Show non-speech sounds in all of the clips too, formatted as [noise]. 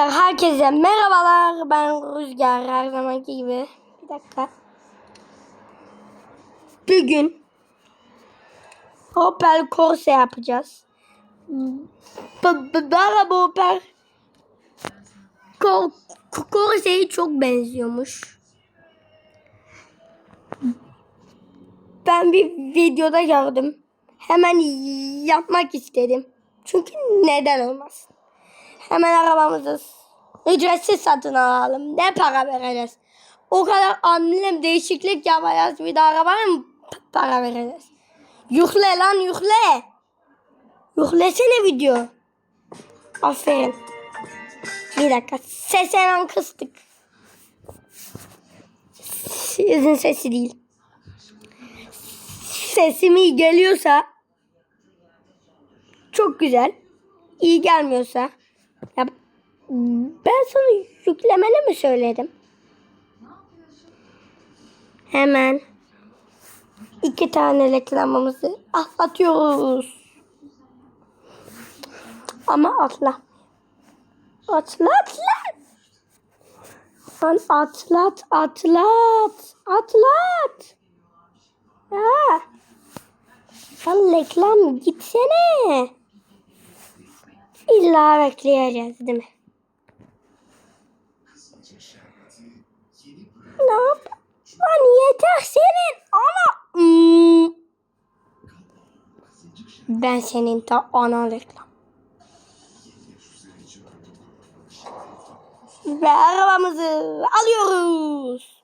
Arkadaşlar herkese merhabalar. Ben Rüzgar her zamanki gibi. Bir dakika. Bugün Opel Corsa yapacağız. Bana bu Opel Cor- Corsa'ya çok benziyormuş. Ben bir videoda gördüm. Hemen yapmak istedim. Çünkü neden olmasın? Hemen arabamızı ücretsiz satın alalım. Ne para vereceğiz? O kadar annem değişiklik yapacağız. Bir de arabaya mı para vereceğiz? Yükle lan yükle. Yüklesene video. Aferin. Bir dakika. Ses hemen kıstık. Sizin sesi değil. Sesim iyi geliyorsa çok güzel. İyi gelmiyorsa ya ben sana yüklemeni mi söyledim? Hemen iki tane reklamımızı atlatıyoruz. Ama atla. Atla atla. Lan atlat atlat. Atlat. Ya. Sen reklam gitsene. İlla bekleyeceğiz değil mi? Ne yap? Lan yeter senin ana. Hmm. Ben senin ta ana reklam. Ve arabamızı alıyoruz.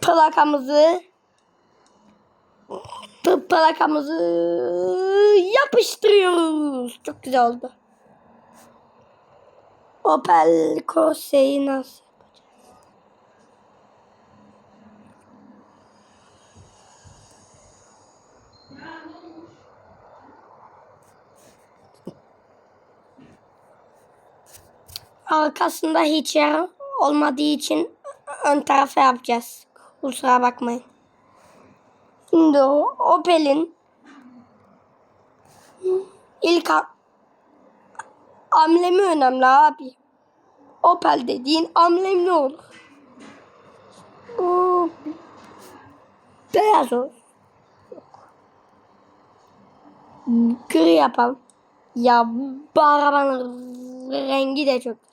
Plakamızı plakamızı yapıştırıyoruz. Çok güzel oldu. Opel Corsa'yı nasıl yapacağız? Arkasında hiç yer olmadığı için ön tarafa yapacağız. Kusura bakmayın. Şimdi o Opel'in ilk amblemi önemli abi. Opel dediğin amblem ne olur? Bu beyaz olur. Gri yapalım. Ya bu arabanın rengi de çok kötü.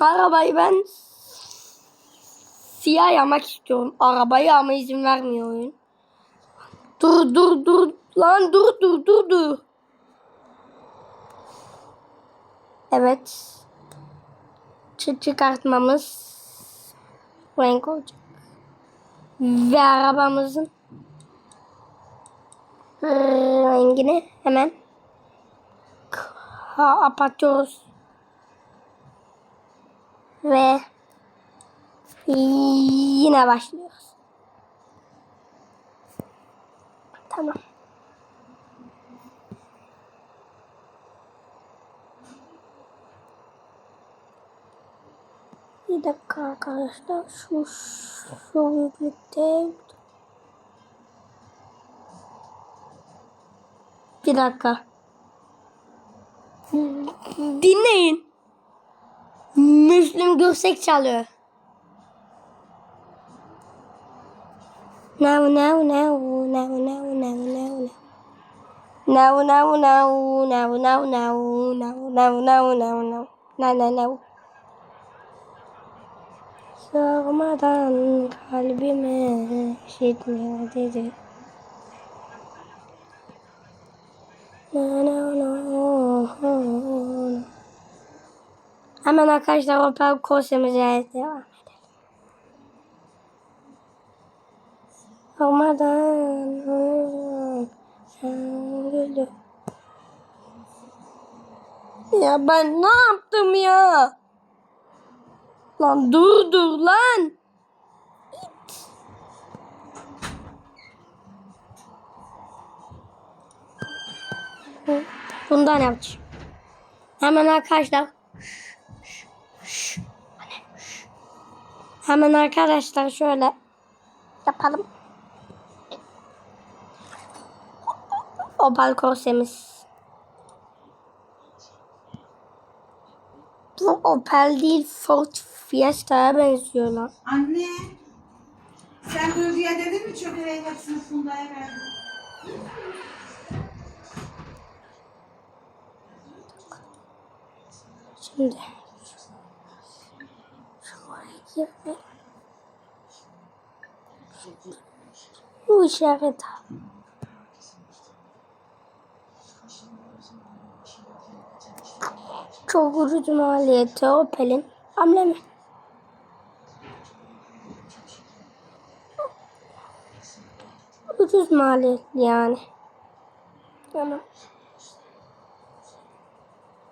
Arabayı ben siyah yapmak istiyorum. Arabayı ama izin vermiyor oyun. Dur dur dur. Lan dur dur dur dur. Evet. Çı çıkartmamız renk olacak. Ve arabamızın rengini hemen kapatıyoruz. Ve yine başlıyoruz. Tamam. Bir dakika arkadaşlar. Şu şu büyüklükte. Bir dakika. Dinleyin. Müslüm Gürses çalıyor. Now now now now now now now. Now now now now now now now now now now now now now now Sormadan kalbime işitmiyor dedi. No, no, no. Hemen arkadaşlar Opel Corsa'mıza devam Sormadan güldü. Ya ben ne yaptım ya? Lan dur dur lan. İt. Bundan yapacağım. Hemen arkadaşlar. Hemen arkadaşlar şöyle yapalım. Opel Corsa'mız. Bu Opel değil Ford Fiesta'ya benziyor lan. Anne. Sen Duygu'ya dedin mi çöpelerin hepsini Funda'ya verdin. Şimdi. Şuraya girme. Bu işaret abi. Çok ucuz maliyeti Opel'in. Amblemi. Ucuz maliyetli yani. Yani.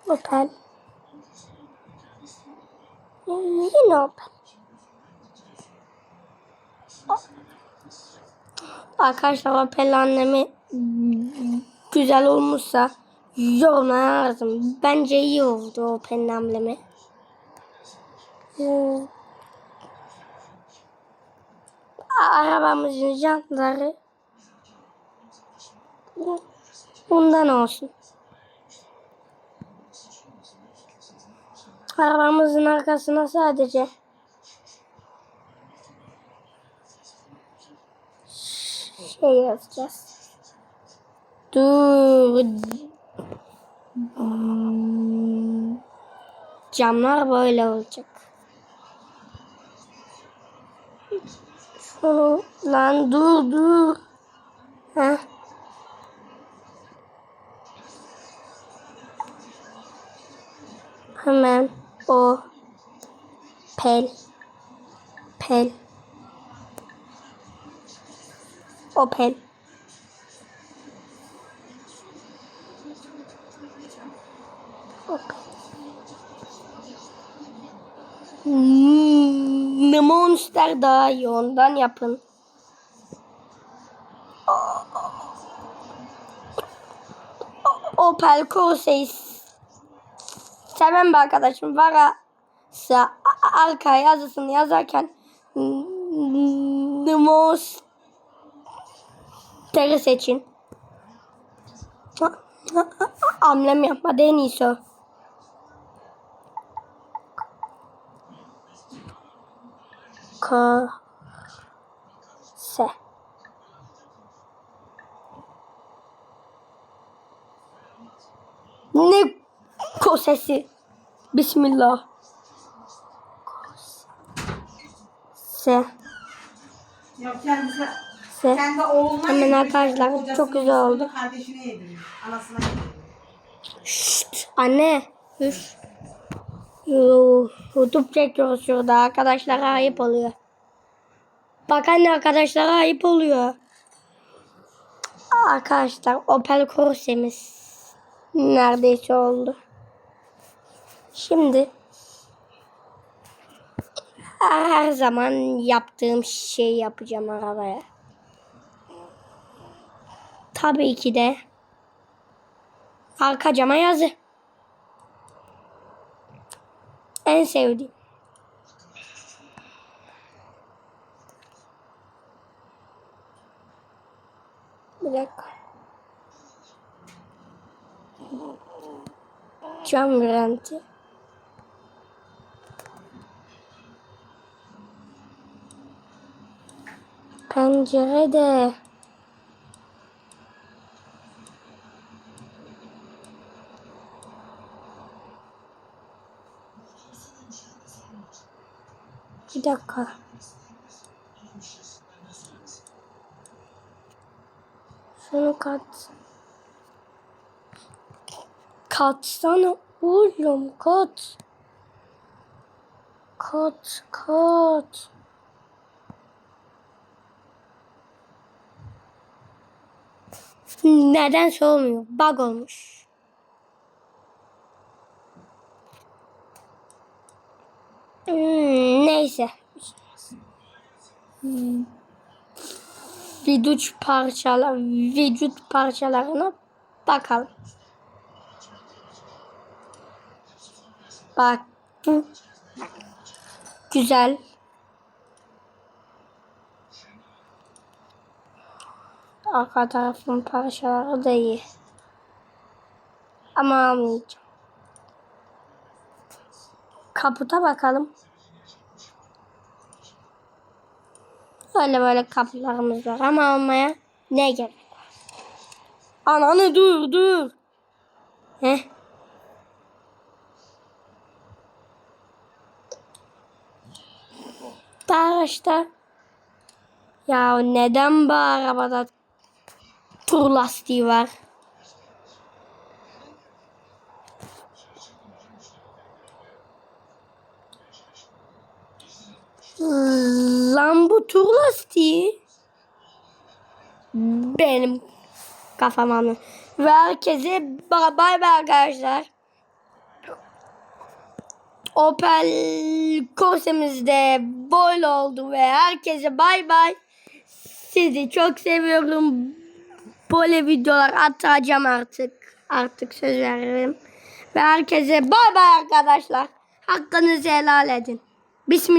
Opel. Yine Opel. Arkadaşlar Opel annemi güzel olmuşsa yorumlara yazın. Bence iyi oldu Opel'in amblemi. Hmm. Arabamızın jantları bundan olsun. Arabamızın arkasına sadece şey yazacağız. Dur. Hmm. Camlar böyle olacak. [laughs] Lan dur dur. Heh. Hemen o pel pel Opel. Opel. Hmm, Ne monster daha iyi ondan yapın. Opel Corsa seven bir arkadaşım varsa arka yazısını yazarken The most Tere seçin. Amlem yapmadı en. Ka se. Ne kosesi? Bismillah. Se. Ya kendisi Se. kendi oğluna Hemen arkadaşlar, çok güzel oldu. Kardeşine yedirmiş. Anasına yedirmiş. Şşt, anne. Yo, YouTube çekiyoruz şurada. Arkadaşlara ayıp oluyor. Bak anne arkadaşlara ayıp oluyor. Arkadaşlar Opel Corsa'miz neredeyse oldu. Şimdi her zaman yaptığım şeyi yapacağım arabaya. Tabii ki de arka cama yazı. En sevdiğim. Bir dakika. Cam garanti. Pencere de. Bir dakika. Şunu kat. Katsana oğlum kat. Kat kat. Nedense olmuyor. Bug olmuş. Hmm, neyse. Hmm. Vücut parçalar, vücut parçalarına bakalım. Bak bu güzel. Arka tarafın parçaları da iyi. Ama almayacağım. kaputa bakalım. Öyle böyle kapılarımız var ama almaya ne gerek var? Ananı dur dur. Heh. Araçta. Ya neden bu arabada tur lastiği var? Lan bu tur lastiği. Benim kafam anı. Ve herkese bay bay arkadaşlar. Opel Corsa'mız de oldu ve herkese bay bay. Sizi çok seviyorum. Böyle videolar atacağım artık. Artık söz veririm. Ve herkese bay bay arkadaşlar. Hakkınızı helal edin. Bismillah.